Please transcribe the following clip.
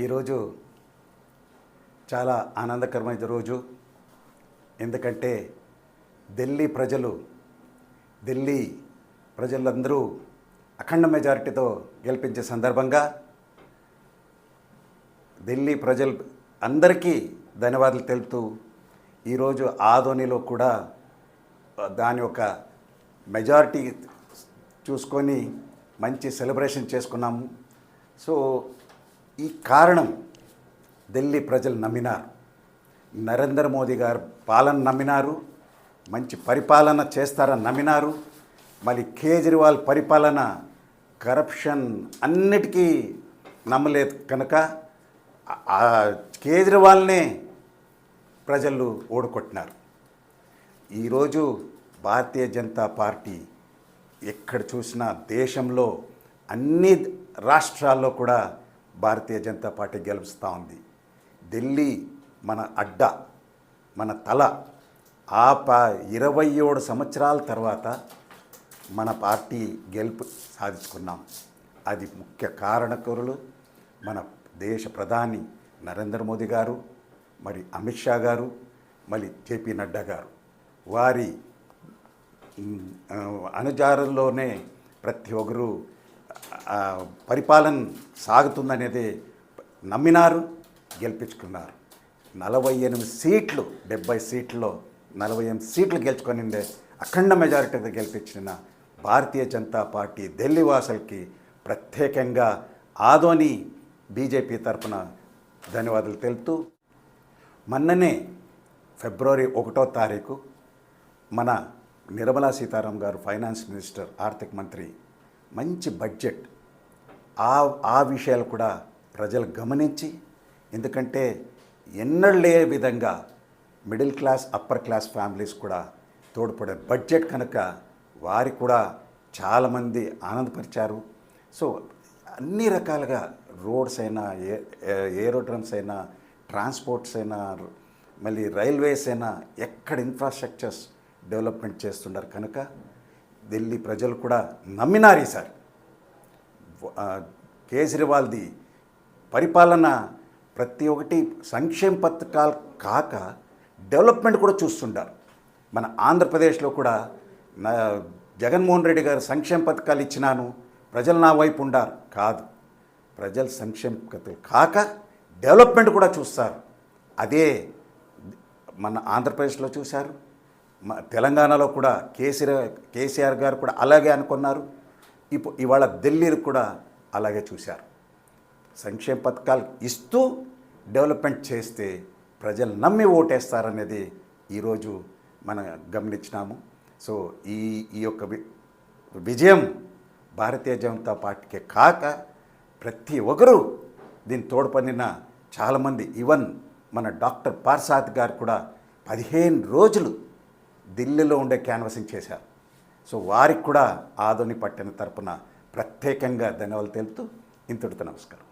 ఈరోజు చాలా ఆనందకరమైన రోజు. ఎందుకంటే ఢిల్లీ ప్రజలు ఢిల్లీ ప్రజలందరూ అఖండ మెజారిటీతో గెలిపించే సందర్భంగా ఢిల్లీ ప్రజలు అందరికీ ధన్యవాదాలు తెలుపుతూ ఈరోజు ఆధోనిలో కూడా దాని యొక్క మెజారిటీ చూసుకొని మంచి సెలబ్రేషన్ చేసుకున్నాము. సో ఈ కారణం ఢిల్లీ ప్రజలు నమ్మినారు. నరేంద్ర మోదీ గారు పాలన నమ్మినారు మంచి పరిపాలన చేస్తారని నమ్మినారు మళ్ళీ కేజ్రీవాల్ పరిపాలన కరప్షన్ అన్నిటికీ నమ్మలేదు కనుక ఆ కేజ్రీవాల్నే ప్రజలు ఓడుకొట్టినారు ఈరోజు భారతీయ జనతా పార్టీ ఎక్కడ చూసినా దేశంలో అన్ని రాష్ట్రాల్లో కూడా భారతీయ జనతా పార్టీ గెలుస్తూ ఉంది. ఢిల్లీ మన అడ్డ మన తల ఆ పా ఇరవై ఏడు సంవత్సరాల తర్వాత మన పార్టీ గెలుపు సాధించుకున్నాం. అది ముఖ్య కారణకరులు మన దేశ ప్రధాని నరేంద్ర మోదీ గారు మరి అమిత్ షా గారు మరి జేపీ నడ్డా గారు. వారి ఉమ్, ప్రతి ఒక్కరు పరిపాలన సాగుతుందనేది నమ్మినారు గెలిపించుకున్నారు. నలభై ఎనిమిది సీట్లు డెబ్బై సీట్లో నలభై ఎనిమిది సీట్లు గెలుచుకొనిందే అఖండ మెజారిటీతో గెలిపించిన భారతీయ జనతా పార్టీ ఢిల్లీ వాసులకి ప్రత్యేకంగా ఆదోని బీజేపీ తరపున ధన్యవాదాలు తెలుపుతూ మొన్ననే ఫిబ్రవరి ఒకటో తారీఖు మన నిర్మలా సీతారాం గారు ఫైనాన్స్ మినిస్టర్ ఆర్థిక మంత్రి మంచి బడ్జెట్. ఆ ఆ విషయాలు కూడా ప్రజలు గమనించి ఎందుకంటే ఎన్నడూ లేని విధంగా middle class upper class families కూడా తోడ్పడే బడ్జెట్ కనుక వారి కూడా చాలామంది ఆనందపరిచారు. సో అన్ని రకాలుగా రోడ్స్ అయినా ఏ ఏరోడ్రమ్స్ అయినా ట్రాన్స్పోర్ట్స్ అయినా మళ్ళీ రైల్వేస్ అయినా ఎక్కడ ఇన్ఫ్రాస్ట్రక్చర్స్ డెవలప్మెంట్ చేస్తున్నారు కనుక ఢిల్లీ ప్రజలు కూడా నమ్మినారు ఈసారి కేజ్రీవాల్ది పరిపాలన ప్రతి ఒక్కటి సంక్షేమ పథకాలు కాక డెవలప్మెంట్ కూడా చూస్తుంటారు. మన ఆంధ్రప్రదేశ్లో కూడా నా జగన్మోహన్ రెడ్డి గారు సంక్షేమ పథకాలు ఇచ్చినాను ప్రజలు నా వైపు ఉండారు. కాదు ప్రజలు సంక్షేమ పథకాలు కాక డెవలప్మెంట్ కూడా చూస్తారు. అదే మన ఆంధ్రప్రదేశ్లో చూశారు తెలంగాణలో కూడా కేసీఆర్ కేసీఆర్ గారు కూడా అలాగే అనుకున్నారు. ఇప్పుడు ఇవాళ ఢిల్లీని కూడా అలాగే చూశారు. సంక్షేమ పథకాలు ఇస్తూ డెవలప్మెంట్ చేస్తే ప్రజలు నమ్మి ఓటేస్తారనేది ఈరోజు మనం గమనించినాము. సో ఈ ఈ యొక్క వి- విజయం భారతీయ జనతా పార్టీకే కాక ప్రతి ఒక్కరూ దీన్ని తోడ్పడిన చాలామంది. ఈవన్ మన డాక్టర్ పార్సాద్ గారు కూడా పదిహేను రోజులు ఢిల్లీలో ఉండే క్యాన్వసింగ్ చేశారు. సో వారికి కూడా ఆదోని పట్టిన తరపున ప్రత్యేకంగా ధన్యవాదాలు తెలుపుతూ ఇంతటితో నమస్కారం.